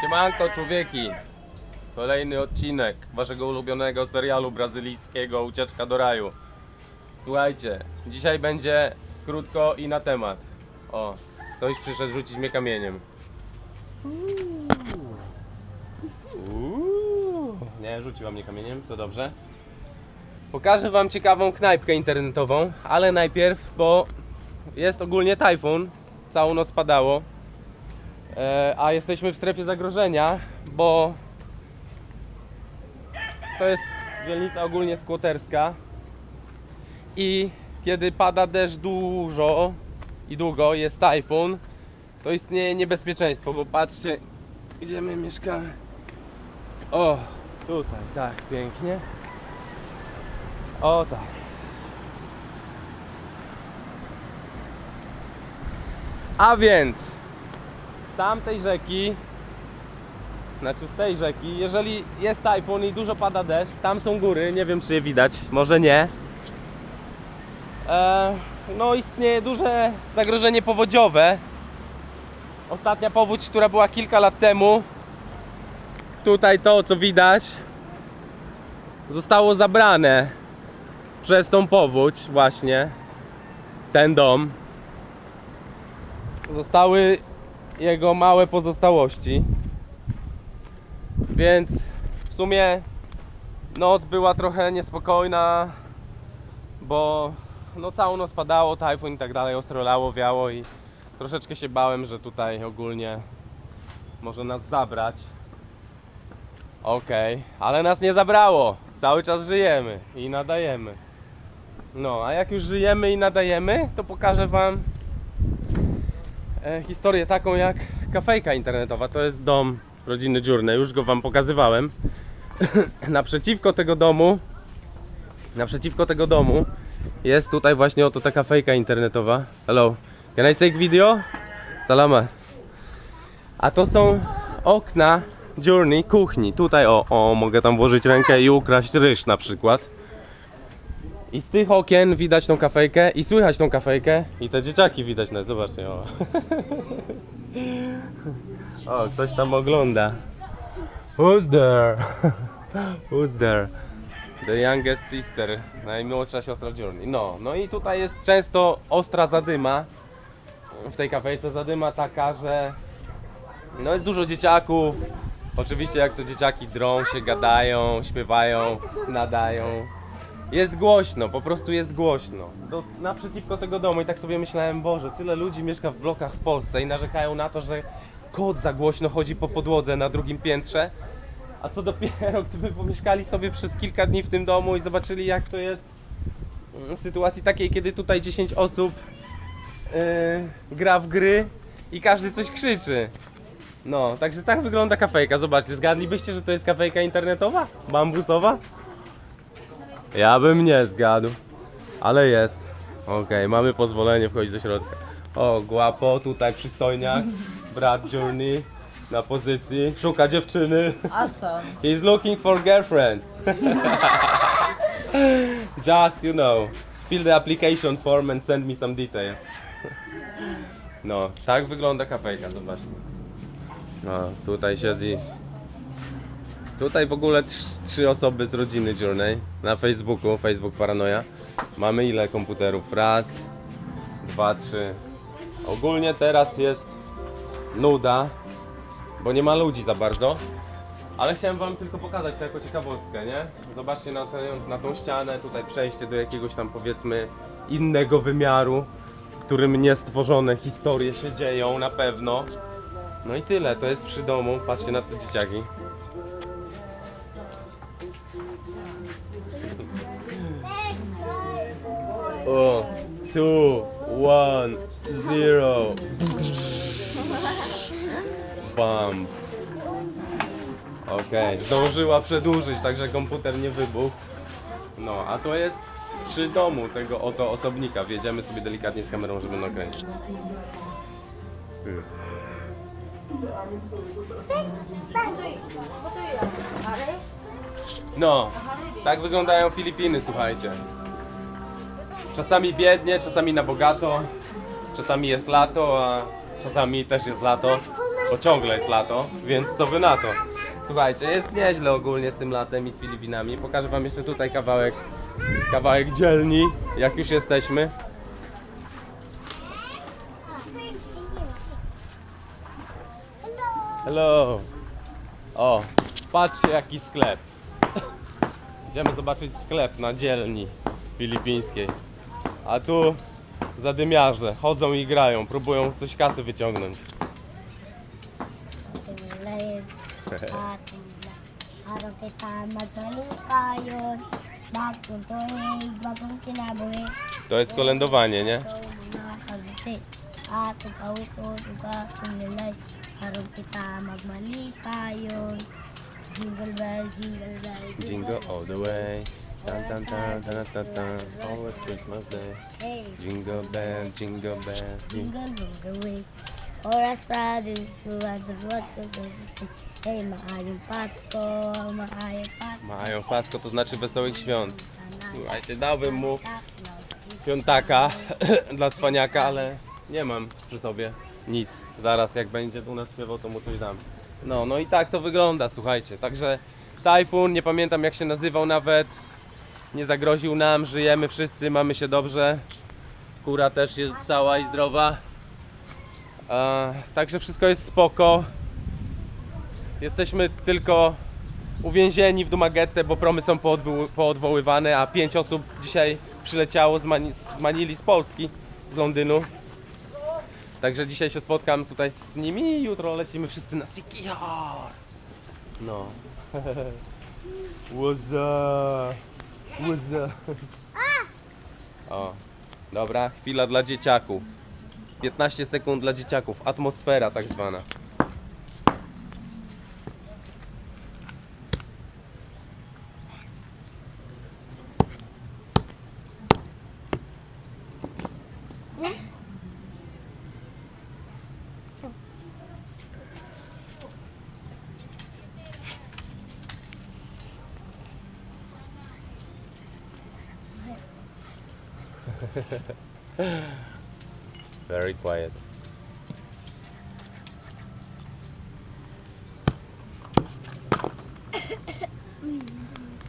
Siemanko człowieki. Kolejny odcinek waszego ulubionego serialu brazylijskiego Ucieczka do raju. Słuchajcie, dzisiaj będzie krótko i na temat. O, ktoś przyszedł rzucić mnie kamieniem. Nie, rzuciła mnie kamieniem, to dobrze. Pokażę wam ciekawą knajpkę internetową Ale najpierw, bo jest ogólnie tajfun Całą noc padało a jesteśmy w strefie zagrożenia, bo to jest dzielnica ogólnie skłoterska i kiedy pada deszcz dużo i długo, jest tajfun, to istnieje niebezpieczeństwo, bo patrzcie, gdzie my mieszkamy. O, tutaj, tak, pięknie. O, tak. A więc tamtej rzeki, znaczy z tej rzeki, jeżeli jest tajfun i dużo pada deszcz, tam są góry, nie wiem czy je widać, może nie. E, no istnieje duże zagrożenie powodziowe. Ostatnia powódź, która była kilka lat temu, tutaj to co widać, zostało zabrane przez tą powódź właśnie, ten dom. Zostały jego małe pozostałości. Więc w sumie noc była trochę niespokojna, bo no całą noc padało, tajfun i tak dalej, ostro lało, wiało i troszeczkę się bałem, że tutaj ogólnie może nas zabrać. Okej, ale nas nie zabrało. Cały czas żyjemy i nadajemy. No, a jak już żyjemy i nadajemy, to pokażę wam historię taką jak kafejka internetowa. To jest dom rodziny Dziurny, już go wam pokazywałem. naprzeciwko tego domu, naprzeciwko tego domu jest tutaj właśnie oto ta kafejka internetowa. Hello, can I take video? Salama. A to są okna Journey kuchni. Tutaj o, o, mogę tam włożyć rękę i ukraść ryż na przykład. I z tych okien widać tą kafejkę i słychać tą kafejkę i te dzieciaki widać, no zobaczcie, o. O, ktoś tam ogląda. Who's there? Who's there? The youngest sister, najmłodsza siostra Journey. No, no i tutaj jest często ostra zadyma. W tej kafejce zadyma taka, że no jest dużo dzieciaków. Oczywiście jak to dzieciaki drą się, gadają, śpiewają, nadają. Jest głośno, po prostu jest głośno. Do, naprzeciwko tego domu i tak sobie myślałem, Boże, tyle ludzi mieszka w blokach w Polsce i narzekają na to, że kot za głośno chodzi po podłodze na drugim piętrze. A co dopiero, gdyby pomieszkali sobie przez kilka dni w tym domu i zobaczyli jak to jest w sytuacji takiej, kiedy tutaj 10 osób yy, gra w gry i każdy coś krzyczy. No, także tak wygląda kafejka. Zobaczcie, zgadlibyście, że to jest kafejka internetowa? Bambusowa? Ja bym nie zgadł, ale jest. Okej, mamy pozwolenie wchodzić do środka. O, guapo, tutaj przystojniak, brat Journey na pozycji, szuka dziewczyny. Awesome. He's looking for girlfriend. Just, you know, fill the application form and send me some details. No, tak wygląda kafejka, zobaczcie. No, tutaj siedzi. Tutaj w ogóle trz- trzy osoby z rodziny Journey na Facebooku, Facebook Paranoja. Mamy ile komputerów? Raz, dwa, trzy. Ogólnie teraz jest nuda, bo nie ma ludzi za bardzo. Ale chciałem wam tylko pokazać to jako ciekawostkę, nie? Zobaczcie na, tę, na tą ścianę, tutaj przejście do jakiegoś tam powiedzmy innego wymiaru, w którym niestworzone historie się dzieją na pewno. No i tyle, to jest przy domu, patrzcie na te dzieciaki. Two, one, zero. Bam. Okej, zdążyła przedłużyć, także komputer nie wybuchł. No, a to jest przy domu tego oto osobnika. Wjedziemy sobie delikatnie z kamerą, żeby nakręcić. No, tak wyglądają Filipiny, słuchajcie. Czasami biednie, czasami na bogato, czasami jest lato, a czasami też jest lato. bo ciągle jest lato, więc co wy na to? Słuchajcie, jest nieźle ogólnie z tym latem i z Filipinami. Pokażę wam jeszcze tutaj kawałek, kawałek dzielni, jak już jesteśmy. Hello! O, patrzcie jaki sklep. Idziemy zobaczyć sklep na dzielni filipińskiej. A tu zadymiarze chodzą i grają, próbują coś kasy wyciągnąć. To jest kolędowanie, nie? Ito kagusi Atong kawito, duga kumilay Araw kita magmalikayon Jingle bell, jingle bell, Jingle all the way. Tan tan tan tan tan tan. Always Christmas Day. Hey, Jingle bell, jingle bell. Jing- jingle all the way brothers, what to do Hey, maayong Pasko, maayong Pasko Mają pasko, to znaczy wesołych świąt. Słuchajcie, dałbym mu piątaka dla cwaniaka, ale nie mam przy sobie nic. Zaraz jak będzie tu nas śpiewał, to mu coś dam. No, no i tak to wygląda, słuchajcie. Także tajfun, nie pamiętam jak się nazywał nawet. Nie zagroził nam, żyjemy wszyscy, mamy się dobrze. Kura też jest cała i zdrowa. E, także wszystko jest spoko. Jesteśmy tylko uwięzieni w Dumagetę, bo promy są poodwo- poodwoływane, a pięć osób dzisiaj przyleciało z, Mani- z Manili z Polski, z Londynu. Także dzisiaj się spotkam tutaj z nimi i jutro lecimy wszyscy na Sikihor. No. What's up? O, dobra, chwila dla dzieciaków. 15 sekund dla dzieciaków, atmosfera tak zwana. Very quiet.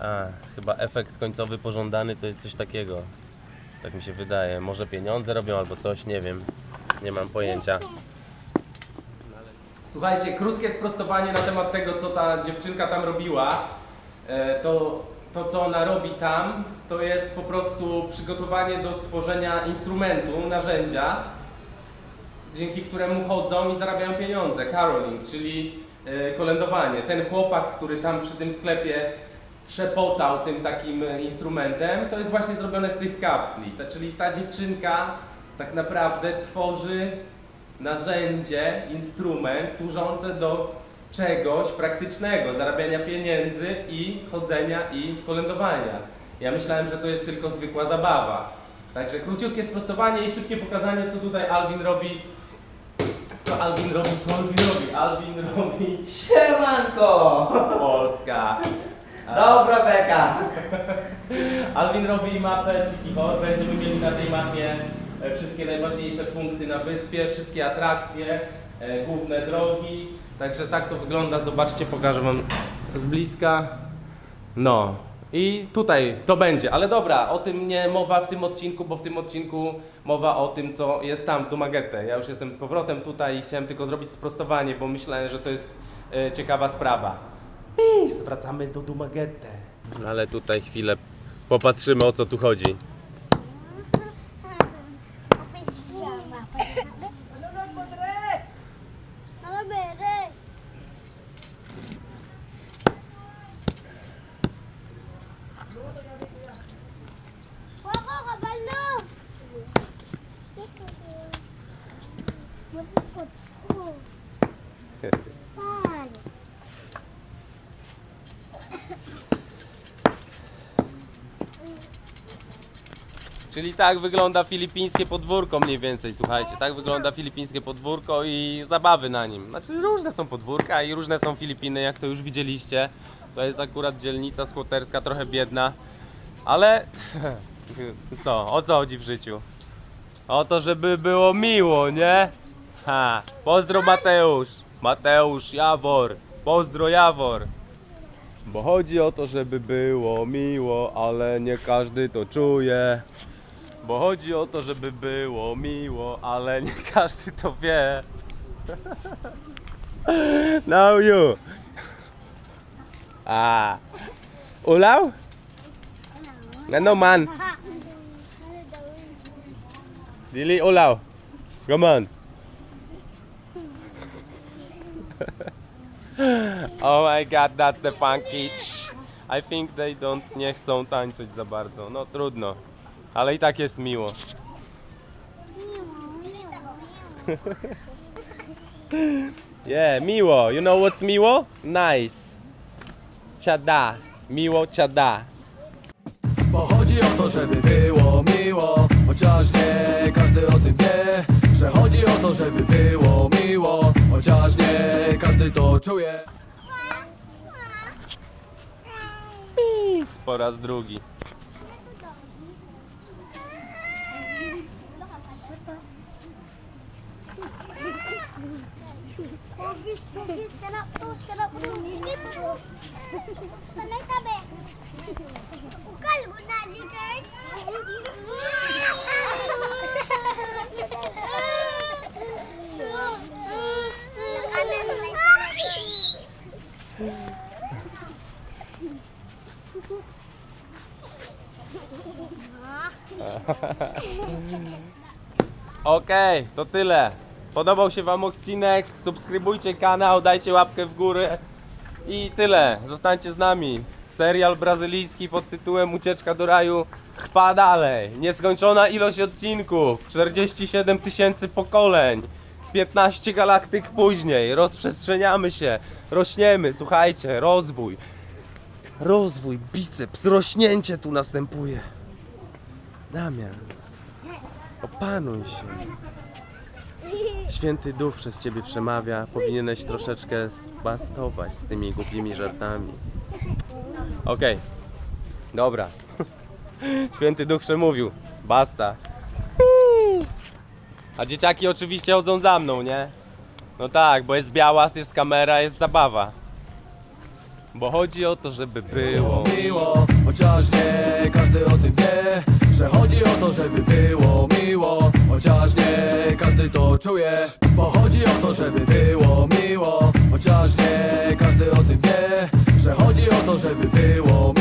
A, chyba efekt końcowy pożądany to jest coś takiego. Tak mi się wydaje. Może pieniądze robią albo coś, nie wiem. Nie mam pojęcia. Słuchajcie, krótkie sprostowanie na temat tego, co ta dziewczynka tam robiła. E, To, to co ona robi tam, to jest po prostu przygotowanie do stworzenia instrumentu, narzędzia, dzięki któremu chodzą i zarabiają pieniądze. Caroling, czyli e, kolędowanie. Ten chłopak, który tam przy tym sklepie trzepotał tym takim e, instrumentem, to jest właśnie zrobione z tych kapsli. Czyli ta dziewczynka tak naprawdę tworzy narzędzie, instrument służące do czegoś praktycznego, zarabiania pieniędzy i chodzenia i kolędowania. Ja myślałem, że to jest tylko zwykła zabawa. Także króciutkie sprostowanie i szybkie pokazanie, co tutaj Alvin robi. Co Alvin robi, co Alvin robi? Alvin robi Siemanko! Polska. Dobra beka! Alvin robi mapę Sikihor. Będziemy mieli na tej mapie e, wszystkie najważniejsze punkty na wyspie, wszystkie atrakcje, e, główne drogi. Także tak to wygląda. Zobaczcie, pokażę Wam z bliska. No. I tutaj to będzie, ale dobra, o tym nie mowa w tym odcinku, bo w tym odcinku mowa o tym, co jest tam, tu Magetę. Ja już jestem z powrotem tutaj i chciałem tylko zrobić sprostowanie, bo myślałem, że to jest e, ciekawa sprawa. I wracamy do Dumagetę. Ale tutaj chwilę popatrzymy o co tu chodzi. Czyli tak wygląda filipińskie podwórko mniej więcej, słuchajcie. Tak wygląda filipińskie podwórko i zabawy na nim. Znaczy różne są podwórka i różne są Filipiny, jak to już widzieliście. To jest akurat dzielnica skłoterska, trochę biedna. Ale co, o co chodzi w życiu? O to, żeby było miło, nie? Ha, pozdro Mateusz. Mateusz Jawor. Pozdro Jawor. Bo chodzi o to, żeby było miło, ale nie każdy to czuje. Bo chodzi o to, żeby było miło, ale nie każdy to wie. Now you. Ah. Ulaw? Ano man? Dili ulaw. Come on. oh my god, that's the pankage. I think they don't, nie chcą tańczyć za bardzo. No trudno. Ale i tak jest miło. Yeah, miło. You know what's miło? Nice. Ciada. Miło ciada. Bo chodzi o to, żeby było miło Chociaż nie każdy o tym wie Że chodzi o to, żeby było miło Chociaż nie każdy to czuje Po raz drugi. Pogiş, pogiş, sen apta hoş kadar bunun yeni mi bu? Sana ne tabi? Ukal bu Okay, tortilla. Podobał się Wam odcinek? Subskrybujcie kanał, dajcie łapkę w górę. I tyle. Zostańcie z nami. Serial brazylijski pod tytułem Ucieczka do raju trwa dalej. Nieskończona ilość odcinków. 47 tysięcy pokoleń. 15 galaktyk później. Rozprzestrzeniamy się. Rośniemy. Słuchajcie, rozwój. Rozwój, biceps, rośnięcie tu następuje. Damian. Opanuj się. Święty Duch przez Ciebie przemawia. Powinieneś troszeczkę zbastować z tymi głupimi żartami. Okej. Dobra. Święty Duch przemówił. Basta. A dzieciaki oczywiście chodzą za mną, nie? No tak, bo jest biała, jest kamera, jest zabawa. Bo chodzi o to, żeby było. Miło, chociaż nie każdy o tym wie Że chodzi o to, żeby było Chociaż nie każdy to czuje. Bo chodzi o to, żeby było miło. Chociaż nie każdy o tym wie Że chodzi o to, żeby było miło